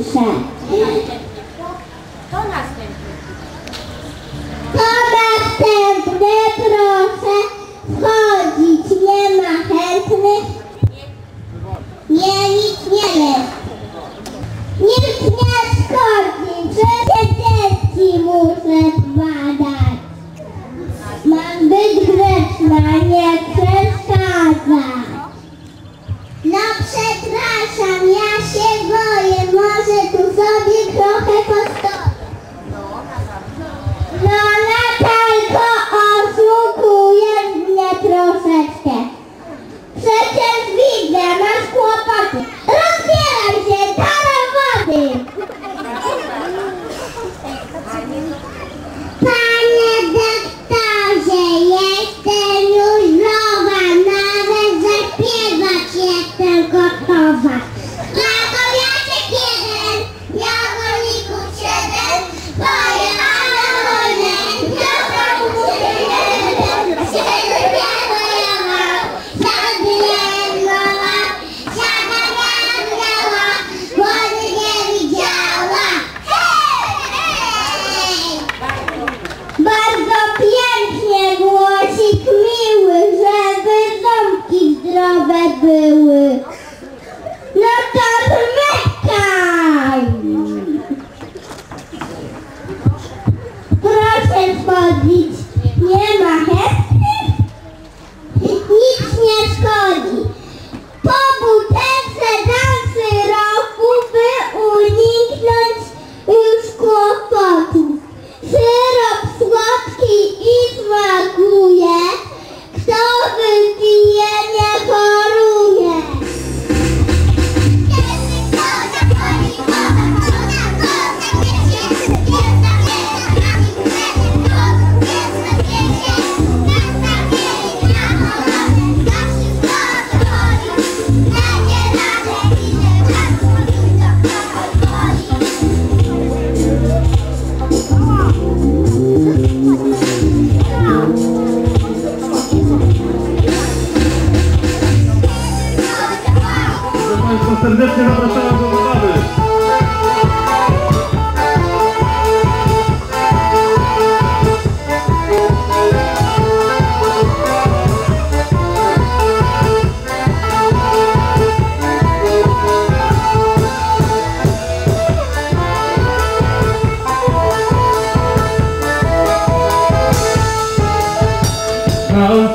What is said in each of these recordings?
Sản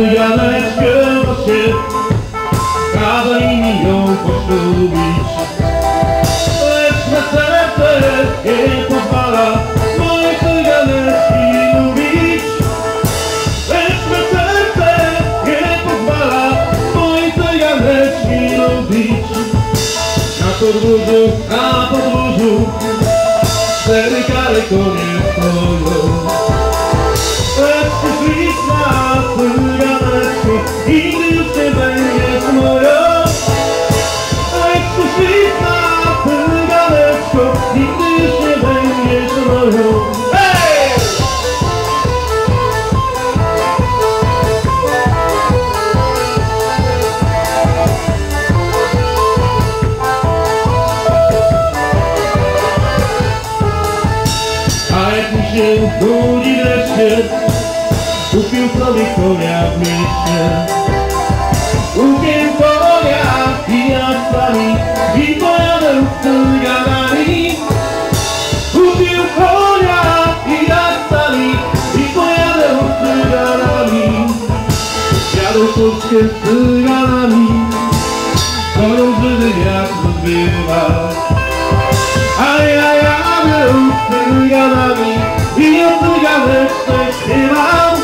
Do siebie Kazali mi ją poślubić Lecz na serce nie pozwala Moje cyganeczki lubić Lecz na serce nie pozwala Moje cyganeczki lubić Na podwórzu, na podwórzu Cztery kary konie stoją się nudzi wreszcie. Kupił sobie konia w mieście Kupię konia i jastrami I pojadę z cyganami Kupił konia i jastrami I pojadę z cyganami Jadę Polskę z cyganami Chorą żywy wiatr rozwiewa a ja jadę z cyganami i o cyganeczce śpiewam.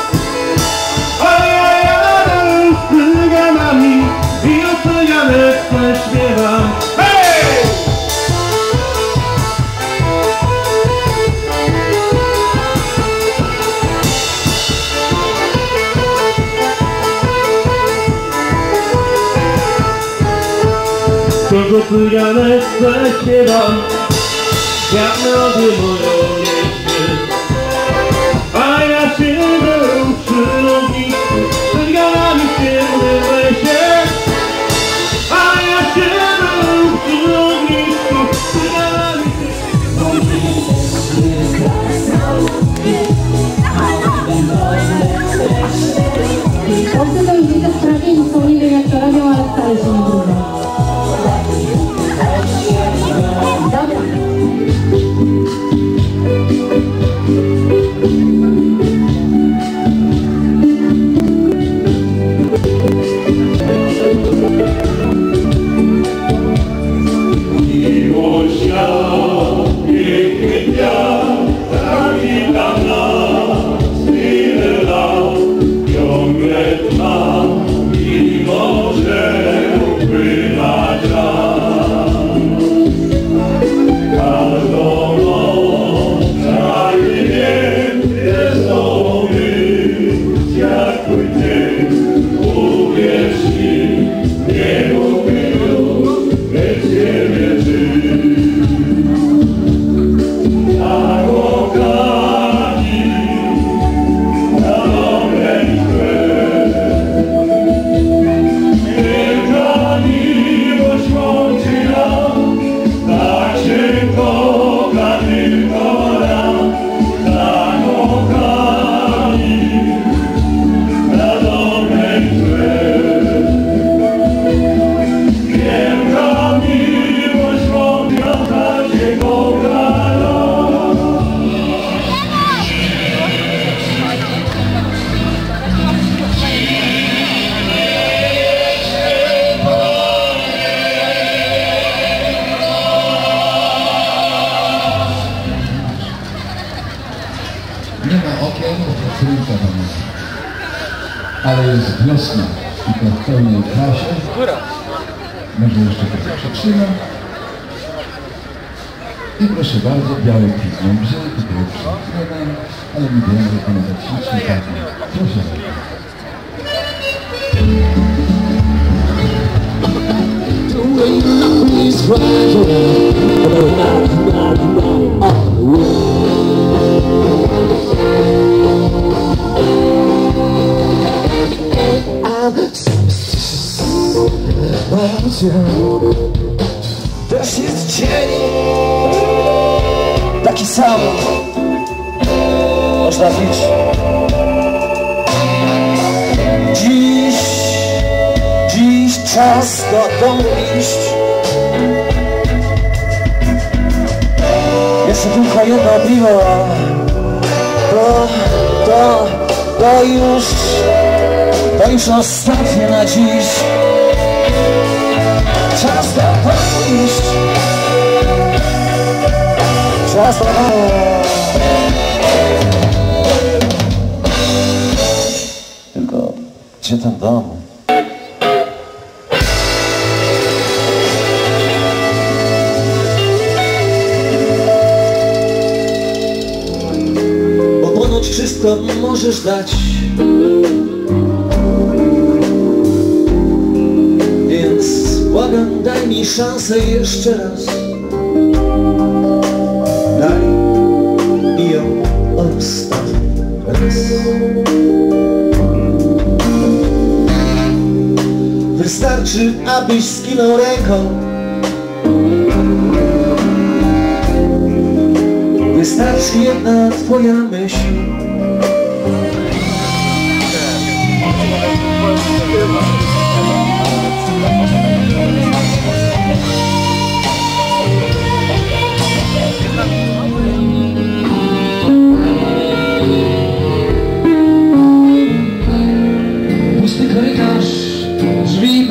A ja jadę z cyganami i o cyganeczce śpiewam. Hej! Kogo Тебе бежит. Wiosna i to w pełnej krasie. Może jeszcze trochę przetrzymam. I proszę bardzo, białe pizną brzeg, pierwszy dodam, ale nie wiem, że pan tak ślicznie pachnie. Proszę bardzo. Też jest dzień Taki sam. Można pić. Dziś Dziś czas do domu iść. Jeszcze tylko jedno piwo. To, to, to już To już ostatnie na dziś Czas do domu iść. Czas do domu Tylko gdzie ten dom? Bo ponoć wszystko możesz dać błagam, daj mi szansę jeszcze raz. Daj mi ją ostatni raz. Wystarczy, abyś skinął ręką. Wystarczy jedna twoja myśl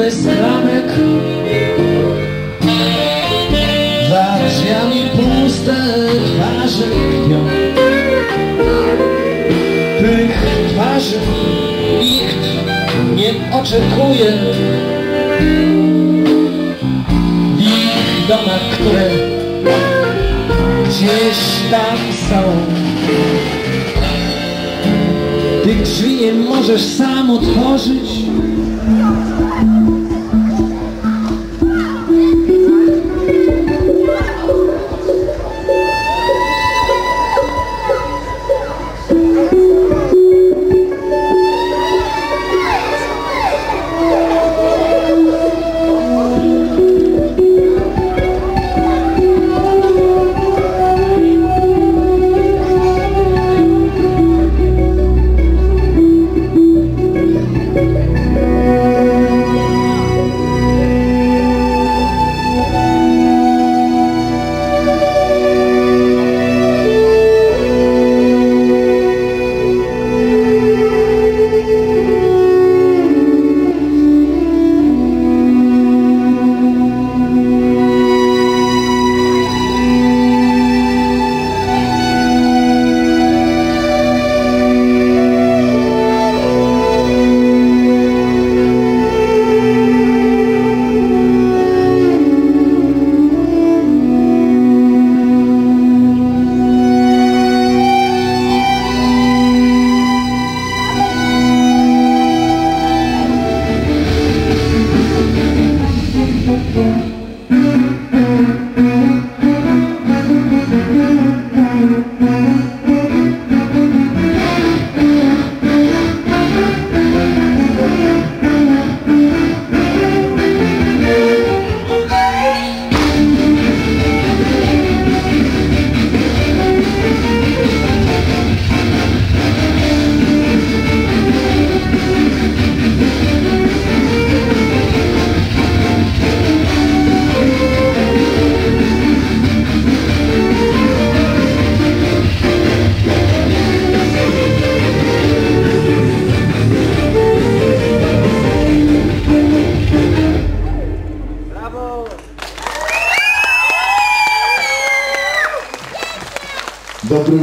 bez ramek Za drzwiami puste twarze kpią Tych twarzy nikt nie oczekuje. W ich domach, które gdzieś tam są. Tych drzwi nie możesz sam otworzyć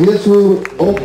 Yesu oh.